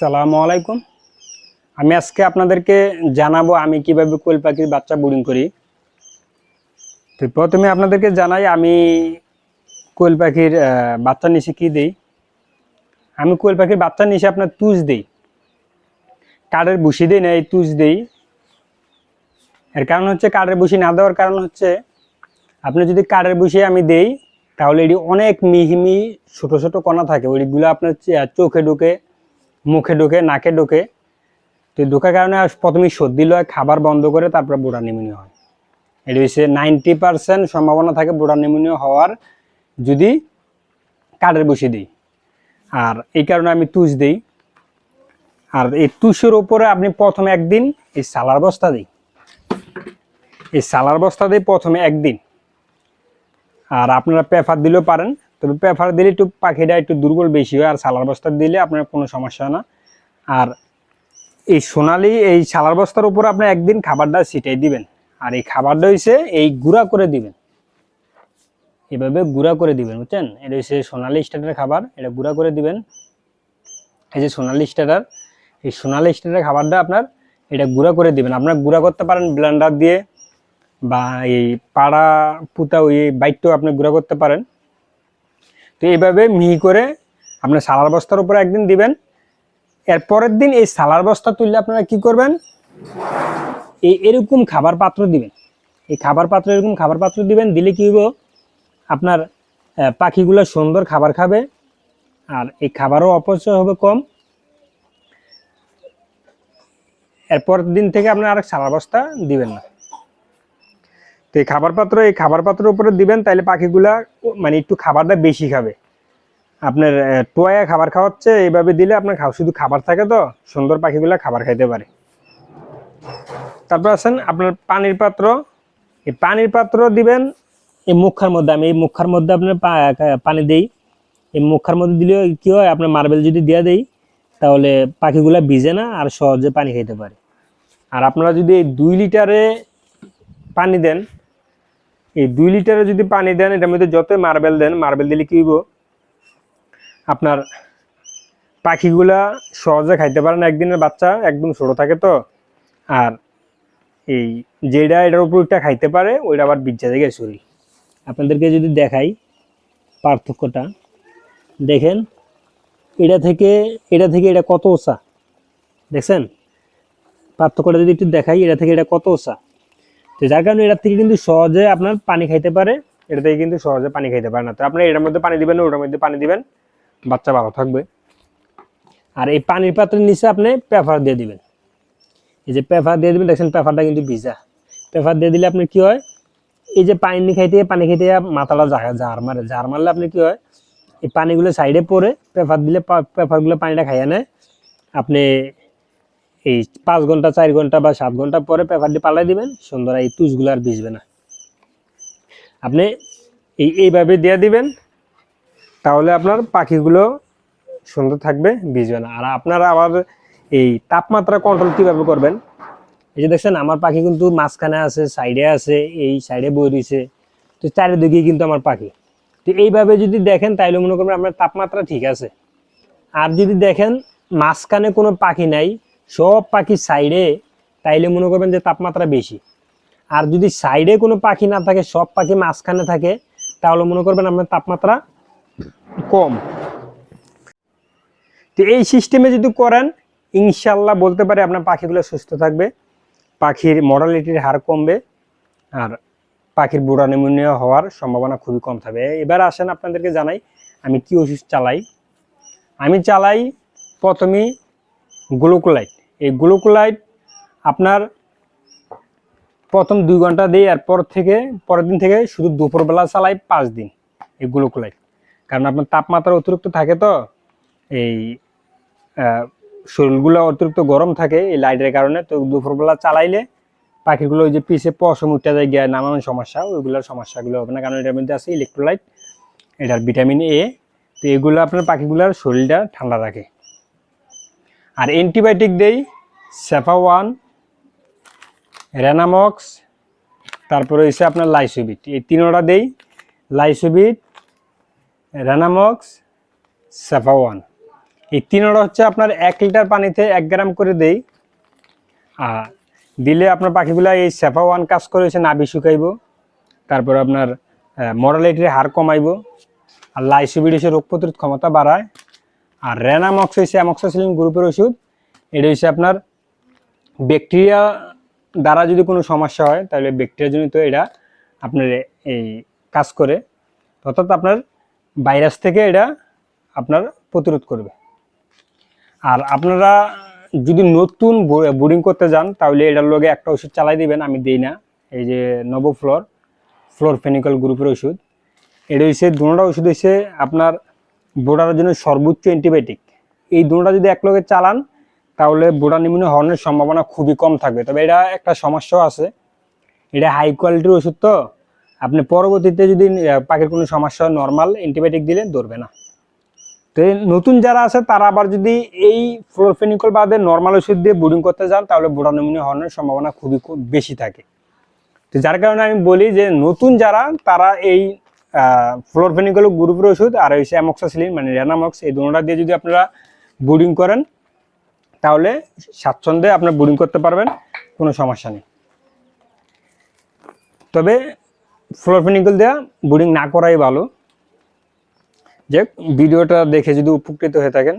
আসসালামু আলাইকুম। আমি আজকে আপনাদেরকে জানাব আমি কীভাবে কোয়েল পাখির বাচ্চা বোর্ডিং করি। তো প্রথমে আপনাদেরকে জানাই আমি কোয়েল পাখির বাচ্চা নিচে কী দিই। আমি কোয়েল পাখির বাচ্চা নিচে আপনার তুষ দিই। কাঠের বুসি দিই না, এই তুষ দিই। এর কারণ হচ্ছে কাঠের বুসি না দেওয়ার কারণ হচ্ছে আপনি যদি কাঠের বুসি আমি দেই, তাহলে এটি অনেক মিহি মিহি ছোট ছোট কণা থাকে। ওইগুলো আপনার চোখে ঢুকে মুখে ঢুকে, নাকে ঢুকে। তো ঢোকার কারণে প্রথমে সর্দি লয় খাবার বন্ধ করে তারপরে বুড়া নিউমোনিয়া হয়। এটি হচ্ছে নাইনটি পার্সেন্ট সম্ভাবনা থাকে বুড়া নিউমোনিয়া হওয়ার যদি কাঠের বসে দিই। আর এই কারণে আমি তুষ দিই। আর এই তুষের উপরে আপনি প্রথমে একদিন এই সালার বস্তা দিই। এই সালার বস্তা দিই প্রথমে একদিন। আর আপনারা পেফার দিলেও পারেন। তবে পেফার দিলে একটু পাখিটা একটু দুর্বল বেশি হয়, আর সালার বস্তা দিলে আপনার কোনো সমস্যা হয় না। আর এই সোনালি, এই সালার বস্তার উপর আপনি একদিন খাবারটা ছিটাই দিবেন। আর এই খাবারটা হচ্ছে এই গুঁড়া করে দিবেন। এভাবে গুঁড়া করে দিবেন, বুঝছেন? এটা হচ্ছে সোনালি স্টার্টার খাবার, এটা গুঁড়া করে দিবেন। এই যে সোনালি স্টার্টার এই সোনালি স্টার্টার খাবারটা আপনার এটা গুঁড়া করে দিবেন। আপনার গুঁড়া করতে পারেন ব্লেন্ডার দিয়ে, বা এই পাড়া পুতা ওই বাইকটাও আপনি গুঁড়া করতে পারেন। তো এইভাবে মিহি করে আপনার সালার বস্তার উপরে একদিন দিবেন। এর পরের দিন এই সালার বস্তা তুললে আপনারা কি করবেন? এই এরকম খাবার পাত্র দিবেন। এই খাবার পাত্র, এরকম খাবার পাত্র দিবেন, দিলে কি হইব? আপনার পাখিগুলো সুন্দর খাবার খাবে, আর এই খাবারও অপচয় হবে কম। এরপর দিন থেকে আপনার আর সালার বস্তা দিবেন না। তো এই খাবার পাত্র, এই খাবার পাত্রের উপরে দিবেন তাহলে পাখিগুলা মানে একটু খাবারটা বেশি খাবে। আপনার টোয়া খাবার খাওয়াচ্ছে, এইভাবে দিলে আপনার শুধু খাবার থাকে তো, সুন্দর পাখিগুলা খাবার খাইতে পারে। তারপর আছেন আপনার পানির পাত্র, এই পানির পাত্র দিবেন, এই মুখার মধ্যে, আমি এই মুখার মধ্যে আপনার পানি দেই। এই মুখার মধ্যে দিলে কি হয়, আপনার মার্বেল যদি দিয়ে দেই, তাহলে পাখিগুলা ভিজে না, আর সহজে পানি খাইতে পারে। আর আপনারা যদি এই দুই লিটারে পানি দেন এই দুই লিটারে যদি পানি দেন, এটার মধ্যে যতই মার্বেল দেন, মার্বেল দিলে কি হইব? আপনার পাখিগুলা সহজে খাইতে পারে না, একদিনের বাচ্চা, একদম ছোট থাকে তো। আর এই যেটা এটার উপরটা খাইতে পারে, ওইটা আবার বিজ্জা থেকে শরীর। আপনাদেরকে যদি দেখাই পার্থক্যটা, দেখেন, এটা থেকে এটা থেকে এটা কত ওষা দেখছেন? পার্থক্যটা যদি একটু দেখাই, এটা থেকে এটা কত ওষা তো যার কারণে এটার থেকে কিন্তু সহজে আপনার পানি খাইতে পারে এটা থেকে কিন্তু সহজে পানি খাইতে পারে না। তো আপনি এটার মধ্যে পানি দিবেন, ওটার মধ্যে পানি দিবেন, বাচ্চা ভালো থাকবে। আর এই পানির পাত্রের নিচে আপনি পেপার দিয়ে দিবেন। এই যে পেপার দিয়ে দিবেন, দেখছেন পেপারটা কিন্তু ভিজা। পেপার দিয়ে দিলে আপনার কি হয়? এই যে পানি খাইতে পানি খাইতে মাথাটা জার মারে। জার মারলে আপনি কি হয়? এই পানিগুলো সাইডে পড়ে পেপার দিলে পেপারগুলো পানিটা খাইয়া নেয়। আপনি এই পাঁচ ঘণ্টা, চার ঘণ্টা বা সাত ঘণ্টা পরে পেপারটি পালাই দিবেন, সুন্দর এই তুষগুলো আর ভিজবে না। আপনি এই এইভাবে দিয়ে দিবেন, তাহলে আপনার পাখিগুলো সুন্দর থাকবে, ভিজবে না। আর আপনারা আবার এই তাপমাত্রা কন্ট্রোল কীভাবে করবেন? এই যে দেখছেন, আমার পাখি কিন্তু মাঝখানে আছে, সাইডে আছে, এই সাইডে বই রয়েছে, তো চারিদিকে কিন্তু আমার পাখি। তো এইভাবে যদি দেখেন, তাইলে মনে করবেন আপনার তাপমাত্রা ঠিক আছে। আর যদি দেখেন, মাঝখানে কোনো পাখি নাই সব পাখি সাইডে, তাইলে মনে করবেন যে তাপমাত্রা বেশি। আর যদি সাইডে কোনো পাখি না থাকে, সব পাখি মাঝখানে থাকে, তাহলে মনে করবেন আপনার তাপমাত্রা কম। তো এই সিস্টেমে যদি করেন, ইনশাল্লাহ বলতে পারে আপনার পাখিগুলো সুস্থ থাকবে, পাখির মর্টালিটির হার কমবে, আর পাখির বুড়া নিউমোনিয়া হওয়ার সম্ভাবনা খুবই কম থাকবে। এবার আসেন আপনাদেরকে জানাই, আমি কি ওষুধ চালাই? আমি চালাই প্রথমেই গ্লুকোলাইট এই গ্লুকোলাইট আপনার প্রথম দুই ঘণ্টা দিই এরপর থেকে, পরের দিন থেকে শুধু দুপুরবেলা চালাই পাঁচ দিন এই গ্লুকোলাইট কারণ আপনার তাপমাত্রা অতিরিক্ত থাকে তো, এই শরীরগুলো অতিরিক্ত গরম থাকে এই লাইটের কারণে, তো দুপুরবেলা চালাইলে পাখিগুলো ওই যে পিছে পশম উঠে যায় গিয়ে নানান সমস্যা, ওইগুলোর সমস্যাগুলো হবে না, কারণ এটার মধ্যে আছে ইলেকট্রোলাইট এটার ভিটামিন এ তো এগুলো আপনার পাখিগুলোর শরীরটা ঠান্ডা রাখে। আর অ্যান্টিবায়োটিক দেই সেফা ওয়ান রেনামক্স, তারপরে হচ্ছে আপনার লাইসোবিট। এই তিনোটা দেই লাইসোবিট, রেনামক্স সেফা ওয়ান এই তিনোটা হচ্ছে আপনার এক লিটার পানিতে এক গ্রাম করে দেই। আর দিলে আপনার পাখিগুলা এই সেফা ওয়ান কাজ করে হচ্ছে নাবি শুকাইব, তারপর আপনার মরালিটির হার কমাইব। আর লাইসোবিডিসে রোগ প্রতিরোধ ক্ষমতা বাড়ায়। আর রেনামক্স হচ্ছে অ্যামক্সাসিলিন গ্রুপের ওষুধ, এটা হচ্ছে আপনার ব্যাকটেরিয়া দ্বারা যদি কোনো সমস্যা হয়, তাহলে ব্যাকটেরিয়াজনিত এটা আপনার এই কাজ করে। অর্থাৎ আপনার ভাইরাস থেকে এটা আপনার প্রতিরোধ করবে। আর আপনারা যদি নতুন বোর্ডিং করতে যান, তাহলে এটার লগে একটা ওষুধ চালাই দিবেন, আমি দিই না। এই যে নবফ্লোর ফ্লোর ফেনিক্যাল গ্রুপের ওষুধ। এটা হচ্ছে দুটা ওষুধ হচ্ছে আপনার বোর্ডারের জন্য সর্বোচ্চ অ্যান্টিবায়োটিক। এই দুটা যদি এক লোকে চালান, তাহলে বোর্ডা নিউমোনিয়া হওয়ার সম্ভাবনা খুবই কম থাকবে। তবে এটা একটা সমস্যাও আছে। এটা হাই কোয়ালিটির ওষুধ তো। আপনি পরবর্তীতে যদি পাখির কোনো সমস্যা হয় নর্মাল অ্যান্টিবায়োটিক দিলে ধরবে না। তো নতুন যারা আছে, তারা আবার যদি এই ফ্লোরফেনিকল বাদে নর্মাল ওষুধ দিয়ে বোর্ডিং করতে যান, তাহলে বোর্ডা নিউমোনিয়া হওয়ার সম্ভাবনা খুবই বেশি থাকে। তো যার কারণে আমি বলি যে, নতুন যারা, তারা এই ফ্লোরফেনিকল গ্রুপের ওষুধ আর হচ্ছে অ্যামক্সাসিলিন মানে রেনামক্স, এই দুটোটা দিয়ে যদি আপনারা বোর্ডিং করেন, তাহলে স্বাচ্ছন্দ্যে আপনার বোর্ডিং করতে পারবেন, কোনো সমস্যা নেই। তবে ফ্লোরফেনিকল দেওয়া বোর্ডিং না করাই ভালো। যে ভিডিওটা দেখে যদি উপকৃত হয়ে থাকেন,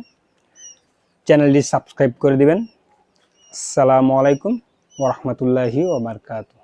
চ্যানেলটি সাবস্ক্রাইব করে দিবেন। আসসালামু আলাইকুম ওরহমতুল্লাহি ওবরকাতুহ